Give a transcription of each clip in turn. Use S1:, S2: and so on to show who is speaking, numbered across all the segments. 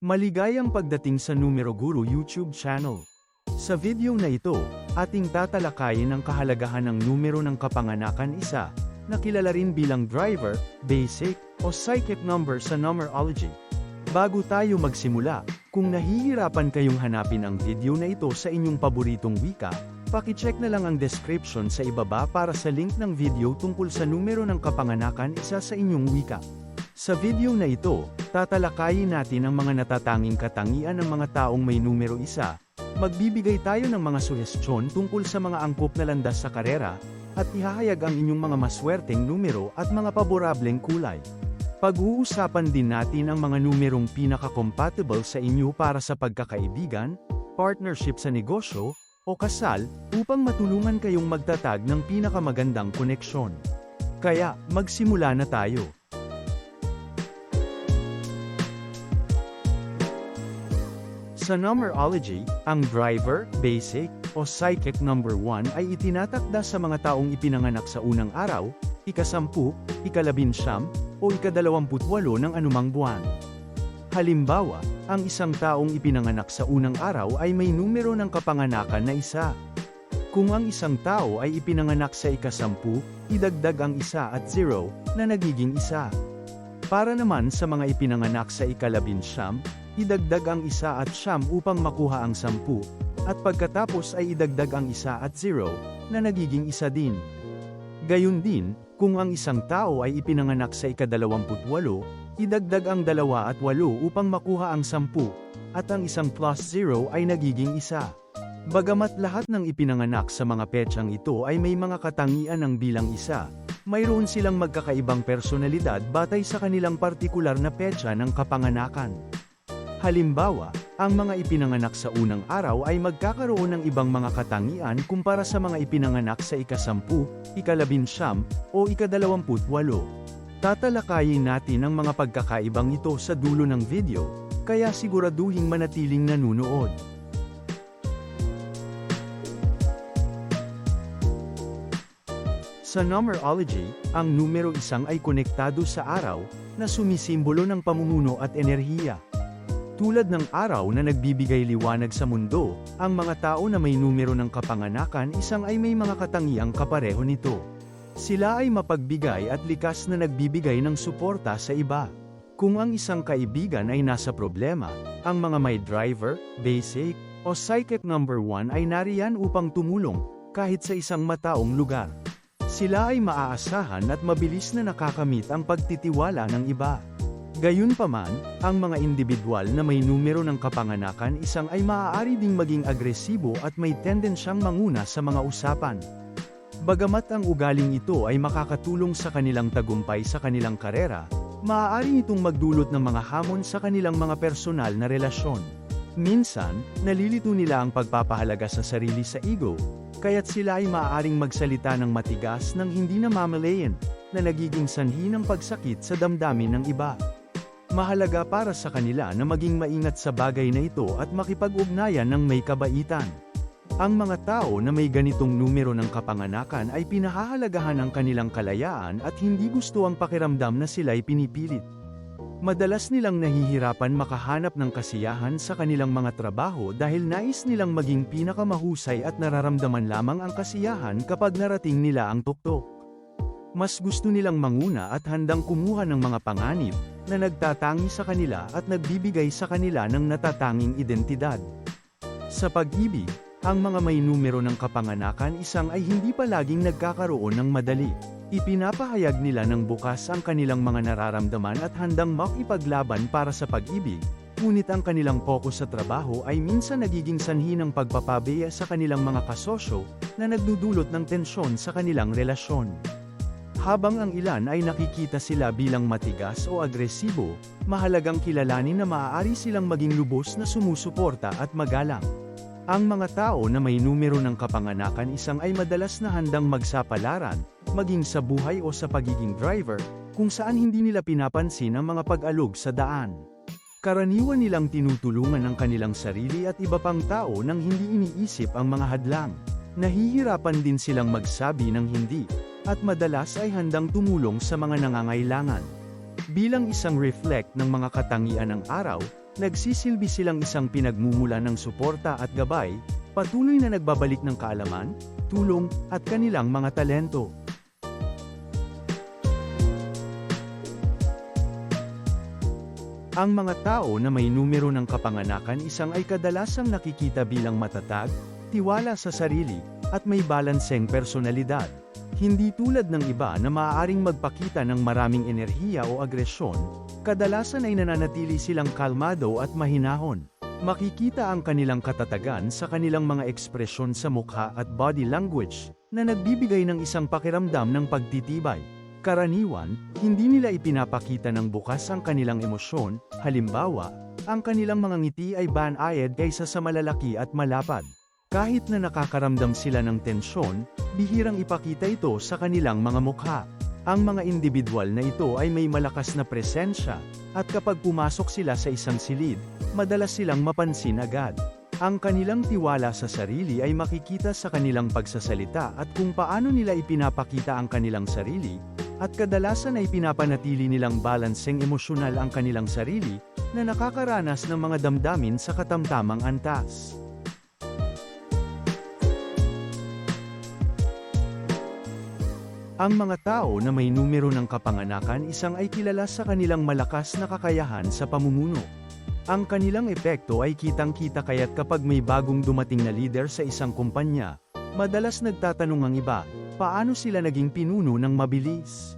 S1: Maligayang pagdating sa Numero Guru YouTube channel. Sa video na ito, ating tatalakayin ang kahalagahan ng numero ng kapanganakan isa, na kilala rin bilang driver, basic, o psychic number sa numerology. Bago tayo magsimula, kung nahihirapan kayong hanapin ang video na ito sa inyong paboritong wika, pakicheck na lang ang description sa ibaba para sa link ng video tungkol sa numero ng kapanganakan isa sa inyong wika. Sa video na ito, tatalakayin natin ang mga natatanging katangian ng mga taong may numero isa, magbibigay tayo ng mga suhestyon tungkol sa mga angkop na landas sa karera, at ihahayag ang inyong mga maswerteng numero at mga paborableng kulay. Pag-uusapan din natin ang mga numerong pinaka-compatible sa inyo para sa pagkakaibigan, partnership sa negosyo, o kasal, upang matulungan kayong magtatag ng pinakamagandang koneksyon. Kaya, magsimula na tayo. Sa numerology, ang driver, basic, o psychic number 1 ay itinatakda sa mga taong ipinanganak sa unang araw, ikasampu, ikalabinsyam, o ikadalawamputwalo ng anumang buwan. Halimbawa, ang isang taong ipinanganak sa unang araw ay may numero ng kapanganakan na isa. Kung ang isang tao ay ipinanganak sa ikasampu, idagdag ang isa at zero, na nagiging isa. Para naman sa mga ipinanganak sa ikalabinsyam, idagdag ang isa at siyam upang makuha ang sampu, at pagkatapos ay idagdag ang isa at zero, na nagiging isa din. Gayun din, kung ang isang tao ay ipinanganak sa ikadalawamputwalo, idagdag ang dalawa at walo upang makuha ang sampu, at ang isang plus zero ay nagiging isa. Bagamat lahat ng ipinanganak sa mga petsang ito ay may mga katangian ng bilang isa, mayroon silang magkakaibang personalidad batay sa kanilang partikular na petsa ng kapanganakan. Halimbawa, ang mga ipinanganak sa unang araw ay magkakaroon ng ibang mga katangian kumpara sa mga ipinanganak sa ikasampu, ikalabinsyam, o ikadalawamputwalo. Tatalakayin natin ang mga pagkakaibang ito sa dulo ng video, kaya siguraduhing manatiling nanunood. Sa numerology, ang numero isang ay konektado sa araw, na sumisimbolo ng pamumuno at enerhiya. Tulad ng araw na nagbibigay liwanag sa mundo, ang mga tao na may numero ng kapanganakan isang ay may mga katangiang kapareho nito. Sila ay mapagbigay at likas na nagbibigay ng suporta sa iba. Kung ang isang kaibigan ay nasa problema, ang mga may driver, basic, o psychic number 1 ay nariyan upang tumulong, kahit sa isang mataong lugar. Sila ay maaasahan at mabilis na nakakamit ang pagtitiwala ng iba. Gayunpaman, ang mga individual na may numero ng kapanganakan isang ay maaari ding maging agresibo at may tendensyang manguna sa mga usapan. Bagamat ang ugaling ito ay makakatulong sa kanilang tagumpay sa kanilang karera, maaari itong magdulot ng mga hamon sa kanilang mga personal na relasyon. Minsan, nalilito nila ang pagpapahalaga sa sarili sa ego, kaya't sila ay maaaring magsalita ng matigas ng hindi namamalayan, na nagiging sanhi ng pagsakit sa damdamin ng iba. Mahalaga para sa kanila na maging maingat sa bagay na ito at makipag-ugnayan ng may kabaitan. Ang mga tao na may ganitong numero ng kapanganakan ay pinahahalagahan ang kanilang kalayaan at hindi gusto ang pakiramdam na sila'y pinipilit. Madalas nilang nahihirapan makahanap ng kasiyahan sa kanilang mga trabaho dahil nais nilang maging pinakamahusay at nararamdaman lamang ang kasiyahan kapag narating nila ang tuktok. Mas gusto nilang manguna at handang kumuha ng mga panganib, na nagtatangi sa kanila at nagbibigay sa kanila ng natatanging identidad. Sa pag-ibig, ang mga may numero ng kapanganakan isang ay hindi palaging nagkakaroon ng madali. Ipinapahayag nila ng bukas ang kanilang mga nararamdaman at handang makipaglaban para sa pag-ibig, ngunit ang kanilang focus sa trabaho ay minsan nagiging sanhi ng pagpapabeya sa kanilang mga kasosyo, na nagdudulot ng tensyon sa kanilang relasyon. Habang ang ilan ay nakikita sila bilang matigas o agresibo, mahalagang kilalanin na maaari silang maging lubos na sumusuporta at magalang. Ang mga tao na may numero ng kapanganakan isang ay madalas na handang magsapalaran, maging sa buhay o sa pagiging driver, kung saan hindi nila pinapansin ang mga pag-alog sa daan. Karaniwan nilang tinutulungan ang kanilang sarili at iba pang tao nang hindi iniisip ang mga hadlang. Nahihirapan din silang magsabi ng hindi, at madalas ay handang tumulong sa mga nangangailangan. Bilang isang reflect ng mga katangian ng araw, Nagsisilbi silang isang pinagmumula ng suporta at gabay, patuloy na nagbabalik ng kaalaman, tulong, at kanilang mga talento. Ang mga tao na may numero ng kapanganakan isang ay kadalasang nakikita bilang matatag, tiwala sa sarili, at may balanseng personalidad. Hindi tulad ng iba na maaaring magpakita ng maraming enerhiya o agresyon, kadalasan ay nananatili silang kalmado at mahinahon. Makikita ang kanilang katatagan sa kanilang mga ekspresyon sa mukha at body language, na nagbibigay ng isang pakiramdam ng pagtitibay. Karaniwan, hindi nila ipinapakita ng bukas ang kanilang emosyon, halimbawa, ang kanilang mga ngiti ay banayad kaysa sa malalaki at malapad. Kahit na nakakaramdam sila ng tensyon, bihirang ipakita ito sa kanilang mga mukha. Ang mga individual na ito ay may malakas na presensya, at kapag pumasok sila sa isang silid, madalas silang mapansin agad. Ang kanilang tiwala sa sarili ay makikita sa kanilang pagsasalita at kung paano nila ipinapakita ang kanilang sarili, at kadalasan ay pinapanatili nilang balanseng emosyonal ang kanilang sarili, na nakakaranas ng mga damdamin sa katamtamang antas. Ang mga tao na may numero ng kapanganakan isang ay kilala sa kanilang malakas na kakayahan sa pamumuno. Ang kanilang epekto ay kitang-kita kaya't kapag may bagong dumating na leader sa isang kumpanya, madalas nagtatanong ang iba, paano sila naging pinuno ng mabilis?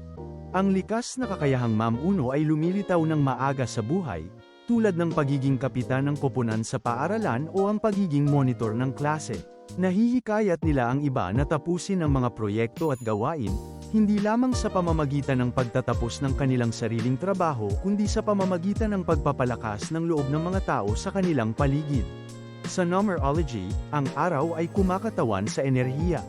S1: Ang likas na kakayahang mamuno ay lumilitaw ng maaga sa buhay, tulad ng pagiging kapitan ng koponan sa paaralan o ang pagiging monitor ng klase. Nahihikayat nila ang iba na tapusin ang mga proyekto at gawain, hindi lamang sa pamamagitan ng pagtatapos ng kanilang sariling trabaho kundi sa pamamagitan ng pagpapalakas ng loob ng mga tao sa kanilang paligid. Sa numerology, ang araw ay kumakatawan sa enerhiya.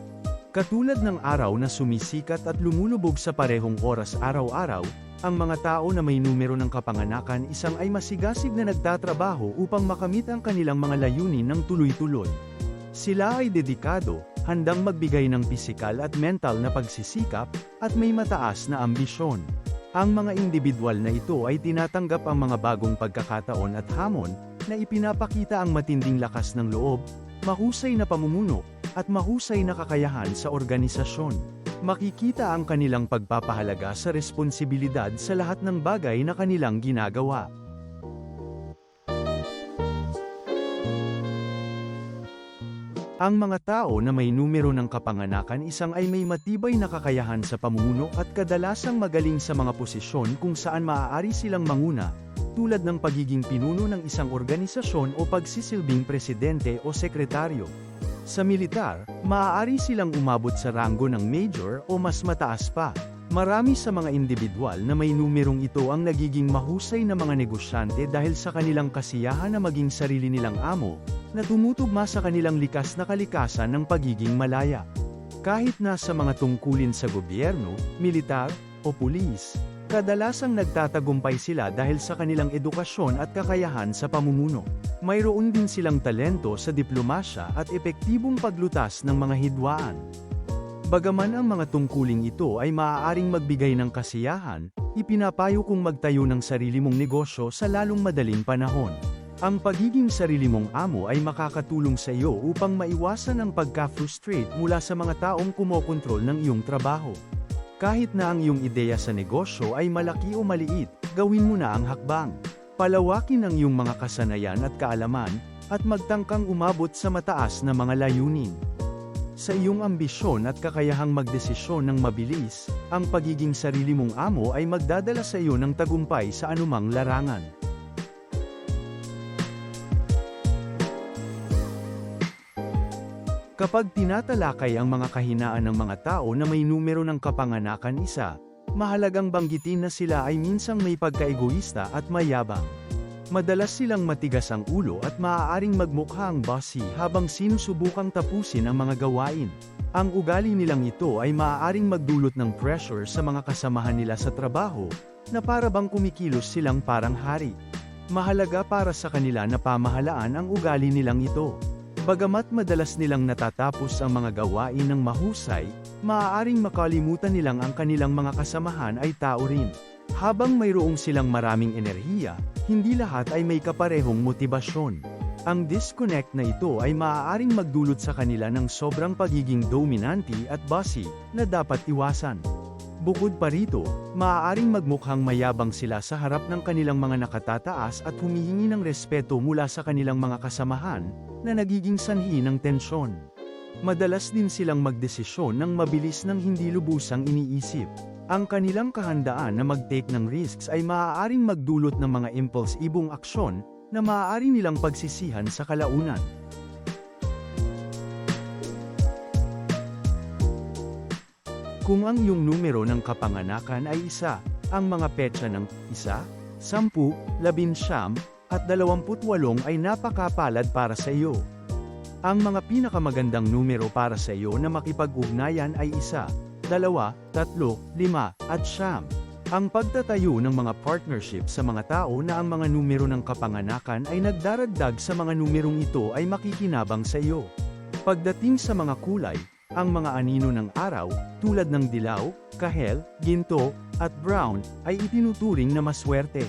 S1: Katulad ng araw na sumisikat at lumulubog sa parehong oras araw-araw, ang mga tao na may numero ng kapanganakan isang ay masigasig na nagtatrabaho upang makamit ang kanilang mga layunin ng tuloy-tuloy. Sila ay dedikado, handang magbigay ng pisikal at mental na pagsisikap, at may mataas na ambisyon. Ang mga individual na ito ay tinatanggap ang mga bagong pagkakataon at hamon, na ipinapakita ang matinding lakas ng loob, mahusay na pamumuno, at mahusay na kakayahan sa organisasyon. Makikita ang kanilang pagpapahalaga sa responsibilidad sa lahat ng bagay na kanilang ginagawa. Ang mga tao na may numero ng kapanganakan isang ay may matibay na kakayahan sa pamumuno at kadalasang magaling sa mga posisyon kung saan maaari silang manguna, tulad ng pagiging pinuno ng isang organisasyon o pagsisilbing presidente o sekretaryo. Sa militar, maaari silang umabot sa ranggo ng major o mas mataas pa. Marami sa mga individual na may numerong ito ang nagiging mahusay na mga negosyante dahil sa kanilang kasiyahan na maging sarili nilang amo, na tumutugma sa kanilang likas na kalikasan ng pagiging malaya. Kahit na sa mga tungkulin sa gobyerno, militar, o pulis, kadalasang nagtatagumpay sila dahil sa kanilang edukasyon at kakayahan sa pamumuno. Mayroon din silang talento sa diplomasya at epektibong paglutas ng mga hidwaan. Bagaman ang mga tungkuling ito ay maaaring magbigay ng kasiyahan, ipinapayo kong magtayo ng sarili mong negosyo sa lalong madaling panahon. Ang pagiging sarili mong amo ay makakatulong sa iyo upang maiwasan ang pagka-frustrate mula sa mga taong kumokontrol ng iyong trabaho. Kahit na ang iyong ideya sa negosyo ay malaki o maliit, gawin mo na ang hakbang. Palawakin ang iyong mga kasanayan at kaalaman, at magtangkang umabot sa mataas na mga layunin. Sa iyong ambisyon at kakayahang magdesisyon ng mabilis, ang pagiging sarili mong amo ay magdadala sa iyo ng tagumpay sa anumang larangan. Kapag tinatalakay ang mga kahinaan ng mga tao na may numero ng kapanganakan isa, mahalagang banggitin na sila ay minsang may pagkaegoista at mayabang. Madalas silang matigas ang ulo at maaaring magmukhang bossy habang sinusubukang tapusin ang mga gawain. Ang ugali nilang ito ay maaaring magdulot ng pressure sa mga kasamahan nila sa trabaho, na para bang kumikilos silang parang hari. Mahalaga para sa kanila na pamahalaan ang ugali nilang ito. Bagamat madalas nilang natatapos ang mga gawain ng mahusay, maaaring makalimutan nilang ang kanilang mga kasamahan ay tao rin. Habang mayroong silang maraming enerhiya, hindi lahat ay may kaparehong motibasyon. Ang disconnect na ito ay maaaring magdulot sa kanila ng sobrang pagiging dominante at bossy, na dapat iwasan. Bukod pa rito, maaaring magmukhang mayabang sila sa harap ng kanilang mga nakatataas at humihingi ng respeto mula sa kanilang mga kasamahan, na nagiging sanhi ng tensyon. Madalas din silang magdesisyon ng mabilis ng hindi lubusang iniisip. Ang kanilang kahandaan na mag-take ng risks ay maaaring magdulot ng mga impulsibong aksyon, na maaari nilang pagsisihan sa kalaunan. Kung ang iyong numero ng kapanganakan ay isa, ang mga petsa ng isa, sampu, labinsyam, at dalawamputwalong ay napakapalad para sa iyo. Ang mga pinakamagandang numero para sa iyo na makipag-ugnayan ay isa, dalawa, tatlo, lima, at siyam. Ang pagtatayo ng mga partnership sa mga tao na ang mga numero ng kapanganakan ay nagdaragdag sa mga numerong ito ay makikinabang sa iyo. Pagdating sa mga kulay, ang mga anino ng araw, tulad ng dilaw, kahel, ginto, at brown, ay itinuturing na maswerte.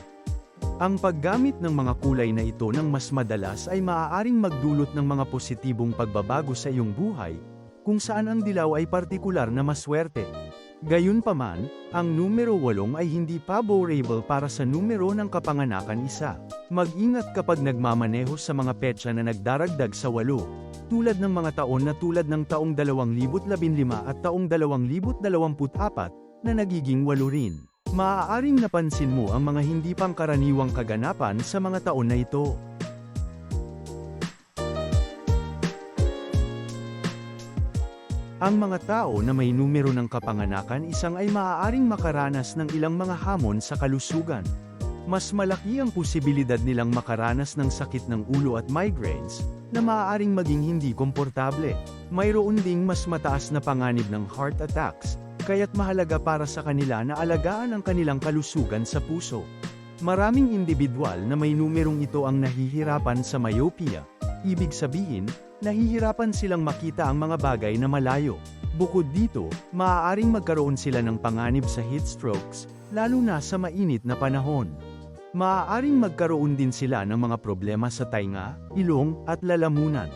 S1: Ang paggamit ng mga kulay na ito ng mas madalas ay maaaring magdulot ng mga positibong pagbabago sa iyong buhay, kung saan ang dilaw ay partikular na maswerte. Gayunpaman, ang numero 8 ay hindi favorable para sa numero ng kapanganakan isa. Mag-ingat kapag nagmamaneho sa mga petsa na nagdaragdag sa 8, tulad ng mga taon na tulad ng taong 2015 at taong 2024, na nagiging 8 rin. Maaaring napansin mo ang mga hindi pangkaraniwang kaganapan sa mga taon na ito. Ang mga tao na may numero ng kapanganakan isang ay maaaring makaranas ng ilang mga hamon sa kalusugan. Mas malaki ang posibilidad nilang makaranas ng sakit ng ulo at migraines, na maaaring maging hindi komportable. Mayroon ding mas mataas na panganib ng heart attacks, kaya't mahalaga para sa kanila na alagaan ang kanilang kalusugan sa puso. Maraming individual na may numerong ito ang nahihirapan sa myopia, ibig sabihin, nahihirapan silang makita ang mga bagay na malayo. Bukod dito, maaaring magkaroon sila ng panganib sa heat strokes, lalo na sa mainit na panahon. Maaaring magkaroon din sila ng mga problema sa tainga, ilong, at lalamunan.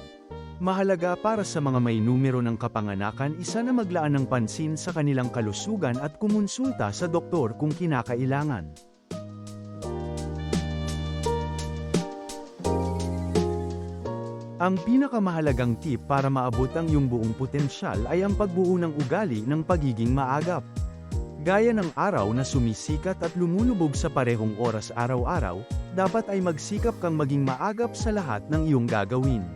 S1: Mahalaga para sa mga may numero ng kapanganakan isa na maglaan ng pansin sa kanilang kalusugan at kumonsulta sa doktor kung kinakailangan. Ang pinakamahalagang tip para maabot ang iyong buong potensyal ay ang pagbuo ng ugali ng pagiging maagap. Gaya ng araw na sumisikat at lumulubog sa parehong oras araw-araw, dapat ay magsikap kang maging maagap sa lahat ng iyong gagawin.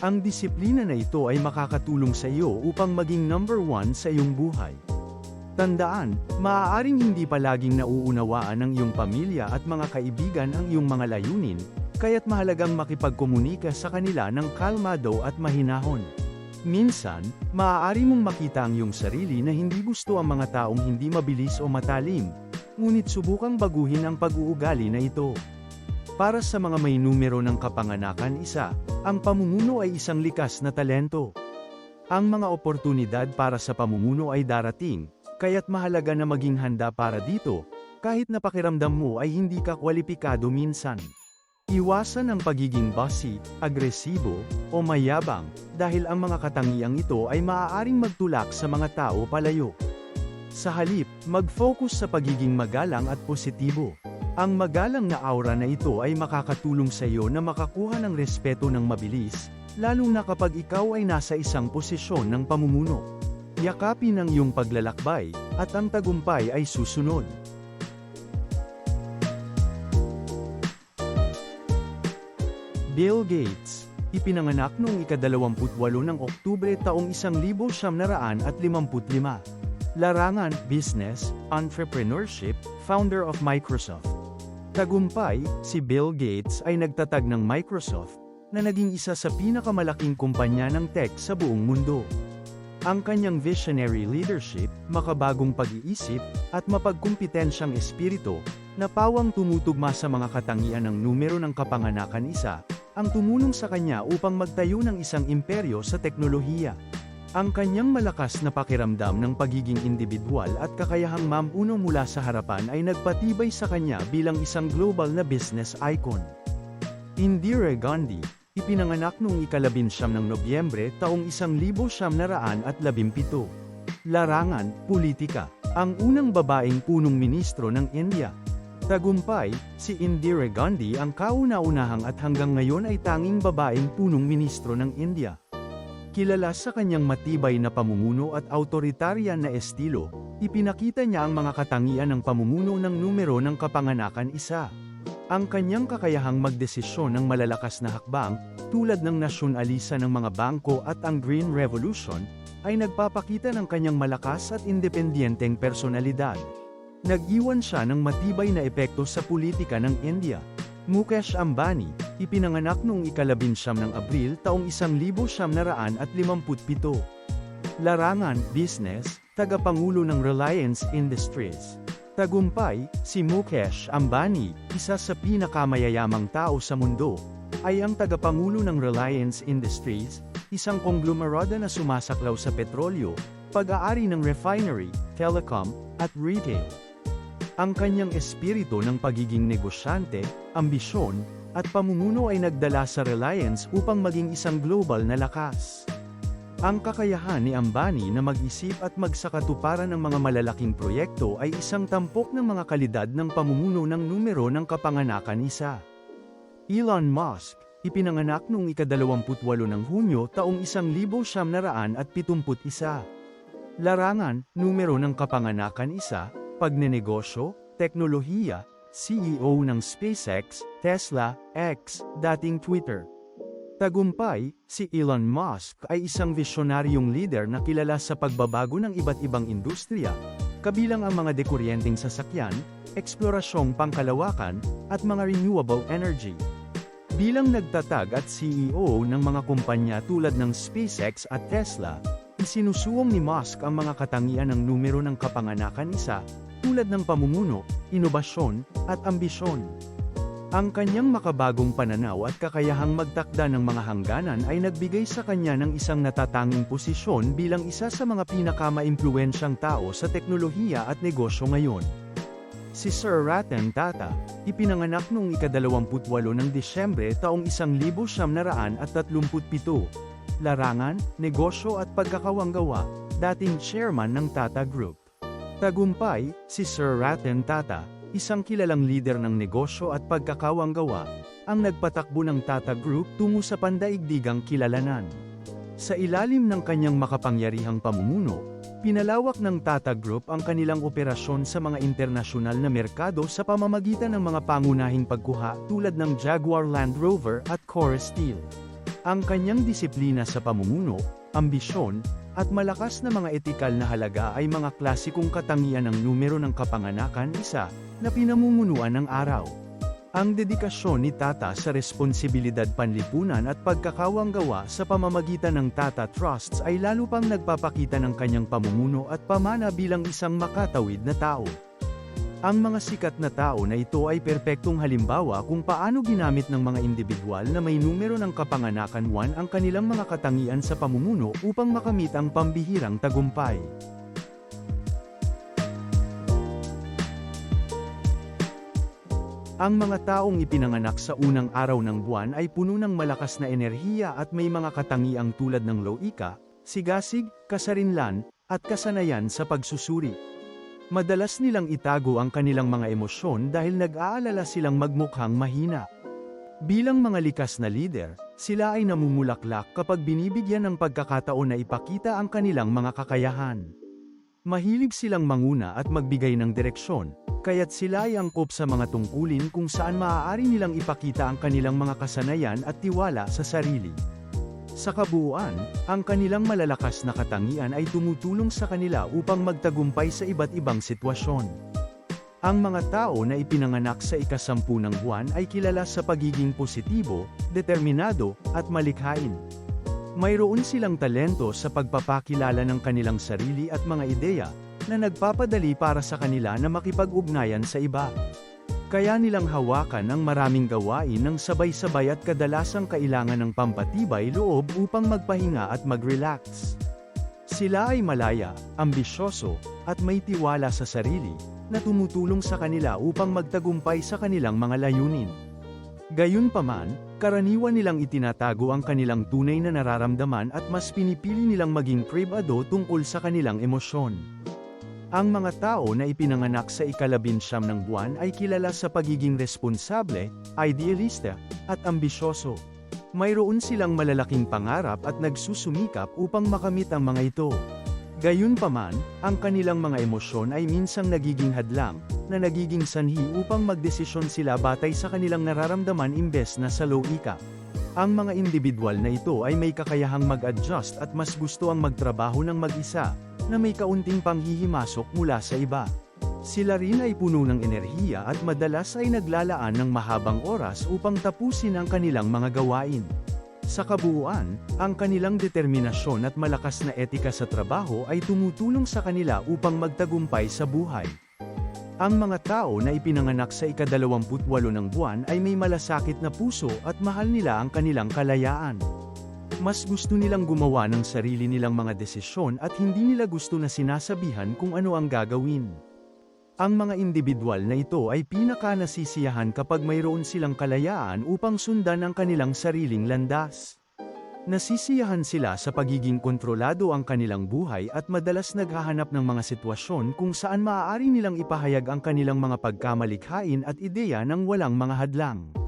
S1: Ang disiplina na ito ay makakatulong sa iyo upang maging number one sa iyong buhay. Tandaan, maaaring hindi palaging nauunawaan ng iyong pamilya at mga kaibigan ang iyong mga layunin, kaya't mahalagang makipagkomunika sa kanila ng kalmado at mahinahon. Minsan, maaari mong makita ang iyong sarili na hindi gusto ang mga taong hindi mabilis o matalim, ngunit subukang baguhin ang pag-uugali na ito. Para sa mga may numero ng kapanganakan isa, ang pamumuno ay isang likas na talento. Ang mga oportunidad para sa pamumuno ay darating, kaya't mahalaga na maging handa para dito, kahit na pakiramdam mo ay hindi ka kwalipikado minsan. Iwasan ang pagiging bossy, agresibo, o mayabang, dahil ang mga katangiang ito ay maaaring magtulak sa mga tao palayo. Sa halip, mag-focus sa pagiging magalang at positibo. Ang magalang na aura na ito ay makakatulong sa iyo na makakuha ng respeto ng mabilis, lalo na kapag ikaw ay nasa isang posisyon ng pamumuno. Yakapin ang iyong paglalakbay, at ang tagumpay ay susunod. Bill Gates, ipinanganak noong ika-28 ng Oktubre taong 1955. Larangan, Business, Entrepreneurship, Founder of Microsoft. Tagumpay, si Bill Gates ay nagtatag ng Microsoft, na naging isa sa pinakamalaking kumpanya ng tech sa buong mundo. Ang kanyang visionary leadership, makabagong pag-iisip, at mapagkumpetensyang espiritu, na pawang tumutugma sa mga katangian ng numero ng kapanganakan isa, ang tumulong sa kanya upang magtayo ng isang imperyo sa teknolohiya. Ang kanyang malakas na pakiramdam ng pagiging individual at kakayahang mamuno mula sa harapan ay nagpatibay sa kanya bilang isang global na business icon. Indira Gandhi, ipinanganak noong ikalabinsyam ng Nobyembre taong 1917. Larangan, politika. Ang unang babaeng punong ministro ng India. Tagumpay, si Indira Gandhi ang kauna-unahang at hanggang ngayon ay tanging babaeng punong ministro ng India. Kilala sa kanyang matibay na pamumuno at autoritaryan na estilo, ipinakita niya ang mga katangian ng pamumuno ng numero ng kapanganakan isa. Ang kanyang kakayahang magdesisyon ng malalakas na hakbang, tulad ng nasyonalisa ng mga bangko at ang Green Revolution, ay nagpapakita ng kanyang malakas at independiyenteng personalidad. Nag-iwan siya ng matibay na epekto sa politika ng India. Mukesh Ambani, ipinanganak noong ikalabinsyam ng Abril taong 1957. Larangan, Business, tagapangulo ng Reliance Industries. Tagumpay, si Mukesh Ambani, isa sa pinakamayayamang tao sa mundo, ay ang tagapangulo ng Reliance Industries, isang konglomerado na sumasaklaw sa petrolyo, pag-aari ng refinery, telecom, at retail. Ang kanyang espiritu ng pagiging negosyante, ambisyon, at pamumuno ay nagdala sa Reliance upang maging isang global na lakas. Ang kakayahan ni Ambani na mag-isip at magsakatuparan ng mga malalaking proyekto ay isang tampok ng mga kalidad ng pamumuno ng numero ng kapanganakan isa. Elon Musk, ipinanganak noong ikadalawamputwalo ng Hunyo taong 1971. Larangan, numero ng kapanganakan isa, pagnenegosyo, teknolohiya, CEO ng SpaceX, Tesla, X, dating Twitter. Tagumpay, si Elon Musk ay isang visyonaryong leader na kilala sa pagbabago ng iba't ibang industriya, kabilang ang mga dekuryenteng sasakyan, eksplorasyong pangkalawakan, at mga renewable energy. Bilang nagtatag at CEO ng mga kumpanya tulad ng SpaceX at Tesla, isinusuwong ni Musk ang mga katangian ng numero ng kapanganakan isa, tulad ng pamumuno, inobasyon, at ambisyon. Ang kanyang makabagong pananaw at kakayahang magtakda ng mga hangganan ay nagbigay sa kanya ng isang natatanging posisyon bilang isa sa mga pinakamaimpluwensyang tao sa teknolohiya at negosyo ngayon. Si Sir Ratan Tata, ipinanganak noong ikadalawamputwalo ng Disyembre taong 1937. Larangan, negosyo at pagkakawanggawa, dating chairman ng Tata Group. Tagumpay, si Sir Ratan Tata, isang kilalang leader ng negosyo at pagkakawanggawa, ang nagpatakbo ng Tata Group tungo sa pandaigdigang kilalanan. Sa ilalim ng kanyang makapangyarihang pamumuno, pinalawak ng Tata Group ang kanilang operasyon sa mga internasyonal na merkado sa pamamagitan ng mga pangunahing pagkuha tulad ng Jaguar Land Rover at Core Steel. Ang kanyang disiplina sa pamumuno, ambisyon, at malakas na mga etikal na halaga ay mga klasikong katangian ng numero ng kapanganakan isa, na pinamumunuan ng araw. Ang dedikasyon ni Tata sa responsibilidad panlipunan at pagkakawanggawa sa pamamagitan ng Tata Trusts ay lalo pang nagpapakita ng kanyang pamumuno at pamana bilang isang makatawid na tao. Ang mga sikat na tao na ito ay perpektong halimbawa kung paano ginamit ng mga individual na may numero ng kapanganakan 1 ang kanilang mga katangian sa pamumuno upang makamit ang pambihirang tagumpay. Ang mga taong ipinanganak sa unang araw ng buwan ay puno ng malakas na enerhiya at may mga katangiang tulad ng loika, sigasig, kasarinlan, at kasanayan sa pagsusuri. Madalas nilang itago ang kanilang mga emosyon dahil nag-aalala silang magmukhang mahina. Bilang mga likas na lider, sila ay namumulaklak kapag binibigyan ng pagkakataon na ipakita ang kanilang mga kakayahan. Mahilig silang manguna at magbigay ng direksyon, kaya't sila ay angkop sa mga tungkulin kung saan maaari nilang ipakita ang kanilang mga kasanayan at tiwala sa sarili. Sa kabuuan, ang kanilang malalakas na katangian ay tumutulong sa kanila upang magtagumpay sa iba't ibang sitwasyon. Ang mga tao na ipinanganak sa ikasampu ng buwan ay kilala sa pagiging positibo, determinado, at malikhain. Mayroon silang talento sa pagpapakilala ng kanilang sarili at mga ideya, na nagpapadali para sa kanila na makipag-ugnayan sa iba. Kaya nilang hawakan ang maraming gawain ng sabay-sabay at kadalasang kailangan ng pampatibay loob upang magpahinga at mag-relax. Sila ay malaya, ambisyoso, at may tiwala sa sarili, na tumutulong sa kanila upang magtagumpay sa kanilang mga layunin. Gayunpaman, karaniwan nilang itinatago ang kanilang tunay na nararamdaman at mas pinipili nilang maging privado tungkol sa kanilang emosyon. Ang mga tao na ipinanganak sa ikalabinsyam ng buwan ay kilala sa pagiging responsable, idealista, at ambisyoso. Mayroon silang malalaking pangarap at nagsusumikap upang makamit ang mga ito. Gayunpaman, ang kanilang mga emosyon ay minsang nagiging hadlang, na nagiging sanhi upang magdesisyon sila batay sa kanilang nararamdaman imbes na sa logika. Ang mga individual na ito ay may kakayahang mag-adjust at mas gusto ang magtrabaho ng mag-isa, na may kaunting panghihimasok mula sa iba. Sila rin ay puno ng enerhiya at madalas ay naglalaan ng mahabang oras upang tapusin ang kanilang mga gawain. Sa kabuuan, ang kanilang determinasyon at malakas na etika sa trabaho ay tumutulong sa kanila upang magtagumpay sa buhay. Ang mga tao na ipinanganak sa ikadalawamputwalo ng buwan ay may malasakit na puso at mahal nila ang kanilang kalayaan. Mas gusto nilang gumawa ng sarili nilang mga desisyon at hindi nila gusto na sinasabihan kung ano ang gagawin. Ang mga individual na ito ay pinaka-nasisiyahan kapag mayroon silang kalayaan upang sundan ang kanilang sariling landas. Nasisiyahan sila sa pagiging kontrolado ang kanilang buhay at madalas naghahanap ng mga sitwasyon kung saan maaari nilang ipahayag ang kanilang mga pagkamalikhain at ideya ng walang mga hadlang.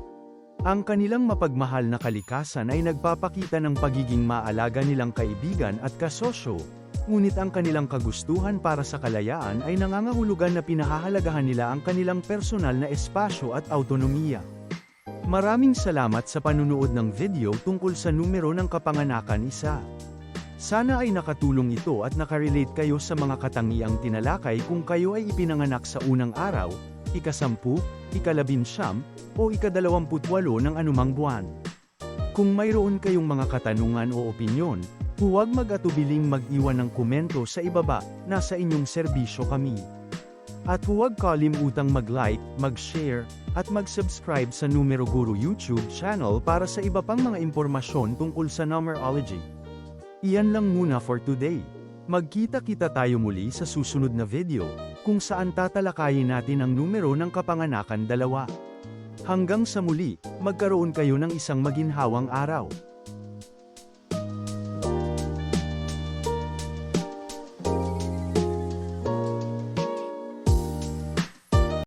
S1: Ang kanilang mapagmahal na kalikasan ay nagpapakita ng pagiging maalaga nilang kaibigan at kasosyo, ngunit ang kanilang kagustuhan para sa kalayaan ay nangangahulugan na pinahahalagahan nila ang kanilang personal na espasyo at autonomiya. Maraming salamat sa panunood ng video tungkol sa numero ng kapanganakan isa. Sana ay nakatulong ito at nakarelate kayo sa mga katangiang tinalakay kung kayo ay ipinanganak sa unang araw, ikasampu, ikalabinsyam, o ikadalawamputwalo ng anumang buwan. Kung mayroon kayong mga katanungan o opinyon, huwag mag-atubiling mag-iwan ng komento sa ibaba, nasa inyong serbisyo kami. At huwag kalimutang mag-like, mag-share, at mag-subscribe sa Numero Guru YouTube channel para sa iba pang mga impormasyon tungkol sa numerology. Iyan lang muna for today. Magkita-kita tayo muli sa susunod na video, kung saan tatalakayin natin ang numero ng kapanganakan dalawa. Hanggang sa muli, magkaroon kayo ng isang maginhawang araw.